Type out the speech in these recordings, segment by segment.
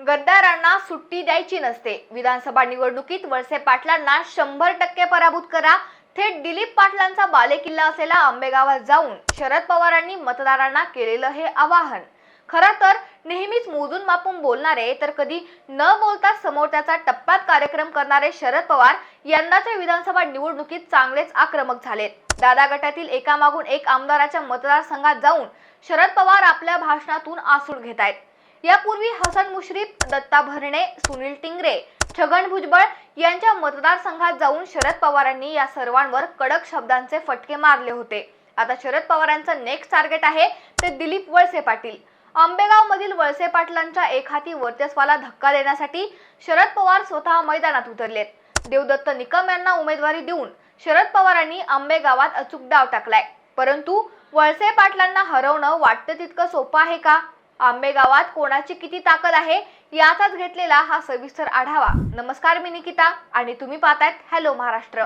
गद्दारांना सुट्टी द्यायची नसते. विधानसभा निवडणुकीत वळसे पाटलांना शंभर टक्के पराभूत करा. थेट दिलीप पाटलांचा बालेकिल्ला असलेला आंबेगावात जाऊन शरद पवारांनी मतदारांना केलेलं हे आवाहन. खरं तर नेहमीच मोजून मापून बोलणारे तर कधी न बोलता समोर त्याचा टप्प्यात कार्यक्रम करणारे शरद पवार यंदाच्या विधानसभा निवडणुकीत चांगलेच आक्रमक झालेत. दादा गटातील एकामागून एक आमदाराच्या मतदारसंघात जाऊन शरद पवार आपल्या भाषणातून आसूड घेत आहेत यापूर्वी हसन मुश्रीफ दत्ता भरणे सुनील टिंगरे छगन भुजबळ यांच्या मतदारसंघात जाऊन शरद पवारांनी या सर्वांवर कडक शब्दांचे फटके मारले होते. आता शरद पवारांचं नेक्स्ट टार्गेट आहे ते दिलीप वळसे पाटील. आंबेगाव मधील वळसे पाटलांच्या एकहाती वर्चस्वाला धक्का देण्यासाठी शरद पवार स्वतः मैदानात उतरलेत. देवदत्त निकम यांना उमेदवारी देऊन शरद पवारांनी आंबेगावात अचूक डाव टाकलाय. परंतु वळसे पाटलांना हरवणं वाटतं तितकं सोपं आहे का? आंबेगावात कोणाची किती ताकद आहे याचाच घेतलेला हा सविस्तर आढावा. नमस्कार मी निकिता आणि तुम्ही पाहतायत हॅलो महाराष्ट्र.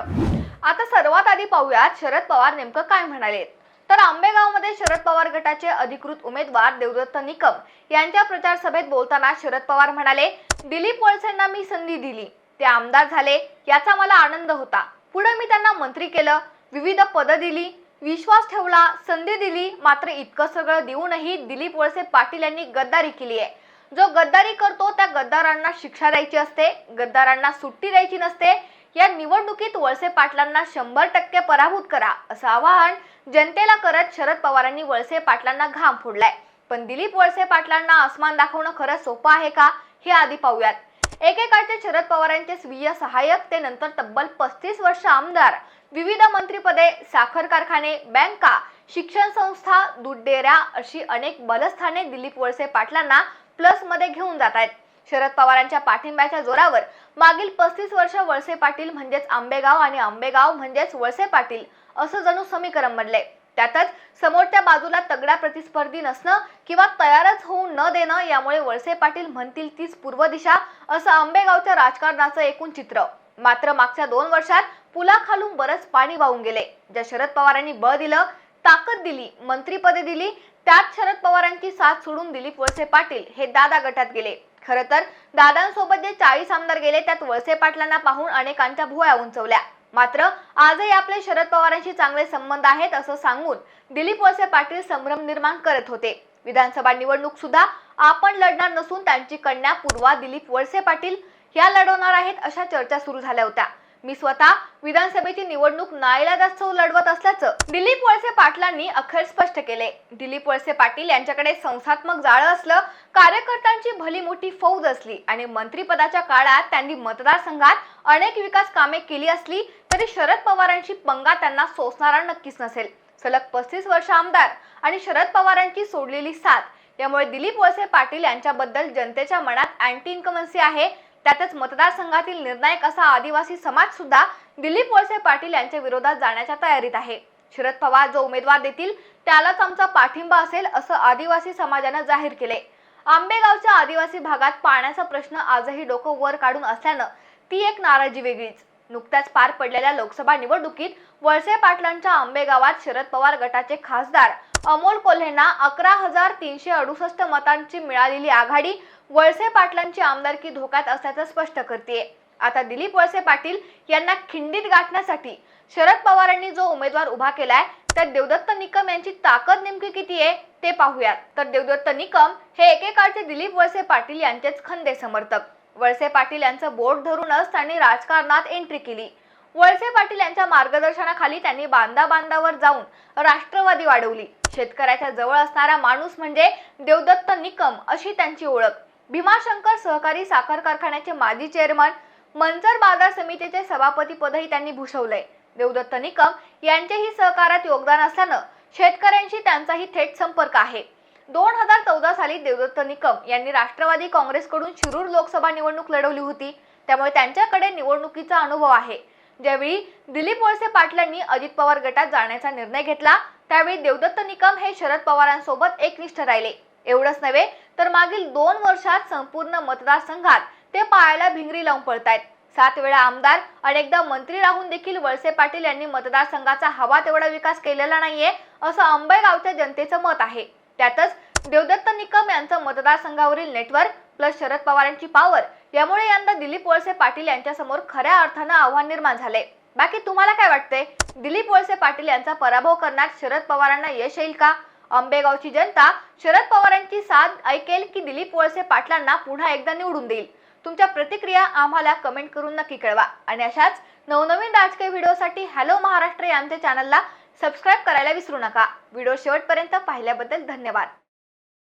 आता सर्वात आधी पाहूयात शरद पवार नेमकं काय म्हणाले. तर आंबेगावमध्ये शरद पवार गटाचे अधिकृत उमेदवार देवदत्त निकम यांच्या प्रचार सभेत बोलताना शरद पवार म्हणाले दिलीप वळसेंना मी संधी दिली. ते आमदार झाले. याचा मला आनंद होता. पुढे मी त्यांना मंत्री केलं. विविध पदं दिली. विश्वास ठेवला संधी दिली मात्र इतकं सगळं देऊनही दिलीप वळसे पाटील यांनी गद्दारी केली आहे. जो गद्दारी करतो त्या गद्दारांना शिक्षा द्यायची असते गद्दारांना सुट्टी द्यायची नसते. या निवडणुकीत वळसे पाटलांना शंभर टक्के पराभूत करा असं आवाहन जनतेला करत शरद पवारांनी वळसे पाटलांना घाम फोडलाय. पण दिलीप वळसे पाटलांना आसमान दाखवणं खरं सोपं आहे का हे आधी पाहूयात. एकेकाळचे शरद पवारांचे स्वीय सहाय्यक ते नंतर तब्बल पस्तीस वर्ष आमदार. विविध मंत्रिपदे साखर कारखाने बँका शिक्षण संस्था दूध डेऱ्या अशी अनेक बलस्थाने दिलीप वळसे पाटलांना प्लसमध्ये घेऊन जात आहेत. शरद पवारांच्या पाठिंब्याच्या जोरावर मागील पस्तीस वर्ष वळसे पाटील म्हणजेच आंबेगाव आणि आंबेगाव म्हणजेच वळसे पाटील असं जणू समीकरण बनले. त्यातच समोरच्या बाजूला तगडा प्रतिस्पर्धी नसणं किंवा तयारच होऊ न देणं यामुळे वळसे पाटील म्हणतील तीच पूर्व दिशा असं आंबेगावच्या राजकारणाचं एकूण चित्र. मात्र मागच्या दोन वर्षात पुलाखालून बरंच पाणी वाहून गेले. ज्या शरद पवारांनी बळ दिलं ताकद दिली मंत्रीपदे दिली त्यात शरद पवारांची साथ सोडून दिलीप वळसे पाटील हे दादा गटात गेले. खर तर दादांसोबत जे चाळीस आमदार गेले त्यात वळसे पाटलांना पाहून अनेकांच्या भुवया उंचवल्या. मात्र आजही आपले शरद पवारांशी चांगले संबंध आहेत असं सांगून दिलीप वळसे पाटील संभ्रम निर्माण करत होते. विधानसभा निवडणूक सुद्धा आपण लढणार नसून त्यांची कन्या पूर्वा दिलीप वळसे पाटील या लढवणार आहेत अशा चर्चा सुरू झाल्या होत्या. मी स्वतः विधानसभेची निवडणूक नाईलाजास्तव लढवत असल्याचं दिलीप वळसे पाटलांनी अखेर स्पष्ट केले. दिलीप वळसे पाटील यांच्याकडे संस्थात्मक जाळं असलं कार्यकर्त्यांची भली मोठी फौज असली आणि मंत्रिपदाच्या काळात त्यांनी मतदारसंघात अनेक विकास कामे केली असली तरी शरद पवारांची पंगा त्यांना सोसणारा नक्कीच नसेल. सलग पस्तीस वर्ष आमदार आणि शरद पवारांची सोडलेली साथ. यामुळे दिलीप वळसे पाटील यांच्याबद्दल जनतेच्या मनात अँटी इन्कमन्सी आहे. त्यातच मतदारसंघातील निर्णायक असा आदिवासी समाज सुद्धा दिलीप वळसे पाटील यांच्या विरोधात जाण्याच्या तयारीत आहे. शरद पवार जो उमेदवार देतील त्यालाच आमचा पाठिंबा असेल असं आदिवासी समाजानं जाहीर केले आंबेगावच्या आदिवासी भागात पाण्याचा प्रश्न आजही डोकं वर काढून असल्यानं ती एक नाराजी वेगळीच. नुकत्याच पार पडलेल्या लोकसभा निवडणुकीत वळसे पाटलांच्या आंबेगावात शरद पवार गटाचे खासदार अमोल कोल्हेंना अकरा हजार तीनशे अडुसष्ट मतांची मिळालेली आघाडी वळसे पाटलांची आमदारकी धोक्यात असल्याचं स्पष्ट करते आता दिलीप वळसे पाटील यांना खिंडीत गाठण्यासाठी शरद पवारांनी जो उमेदवार उभा केलाय तर देवदत्त निकम यांची ताकद नेमकी किती आहे ते पाहूयात. तर देवदत्त निकम हे एकेकाळचे दिलीप वळसे पाटील यांचेच खंदे समर्थक. वळसे पाटील यांचं बोट धरूनच त्यांनी राजकारणात एंट्री केली. वळसे पाटील यांच्या मार्गदर्शनाखाली त्यांनी बांधा बांधावर जाऊन राष्ट्रवादी वाढवली. शेतकऱ्याच्या जवळ असणारा माणूस म्हणजे देवदत्त निकम अशी त्यांची ओळख. भीमाशंकर सहकारी साखर कारखान्याचे माजी चेअरमन मंचर बाजार समितीचे सभापती पदही त्यांनी भूषवलंय. देवदत्त निकम यांचेही सहकारात योगदान असल्यानं शेतकऱ्यांशी त्यांचाही थेट संपर्क आहे. दोन हजार चौदा साली देवदत्त निकम यांनी राष्ट्रवादी काँग्रेसकडून शिरूर लोकसभा निवडणूक लढवली होती. त्यामुळे त्यांच्याकडे निवडणुकीचा अनुभव आहे. ज्यावेळी दिलीप वळसे पाटलांनी अजित पवार गटात जाण्याचा निर्णय घेतला त्यावेळी देवदत्त निकम हे शरद पवारांसोबत एकनिष्ठ राहिले. एवढंच नव्हे तर मागील दोन वर्षात संपूर्ण मतदारसंघात ते पायाला भिंगरी लावून पडतायत सात वेळा आमदार अनेकदा मंत्री राहून देखील वळसे पाटील यांनी मतदारसंघाचा हवा तेवढा विकास केलेला नाहीये असं अंबेगावच्या जनतेचं मत आहे. त्यातच देवदत्त निकम यांचं मतदारसंघावरील नेटवर्क प्लस शरद पवारांची पॉवर यामुळे यंदा दिलीप वळसे पाटील यांच्यासमोर खऱ्या अर्थानं आव्हान निर्माण झाले. बाकी तुम्हाला काय वाटते दिलीप वळसे पाटील यांचा पराभव करण्यात शरद पवारांना यश येईल का? आंबेगावची जनता शरद पवारांची साथ ऐकेल की दिलीप वळसे पाटलांना पुन्हा एकदा निवडून देईल? तुमच्या प्रतिक्रिया आम्हाला कमेंट करून नक्की कळवा. आणि अशाच नवनवीन राजकीय व्हिडिओसाठी हॅलो महाराष्ट्र या आमच्या चॅनलला सबस्क्राईब करायला विसरू नका. व्हिडिओ शेवटपर्यंत पाहिल्याबद्दल धन्यवाद.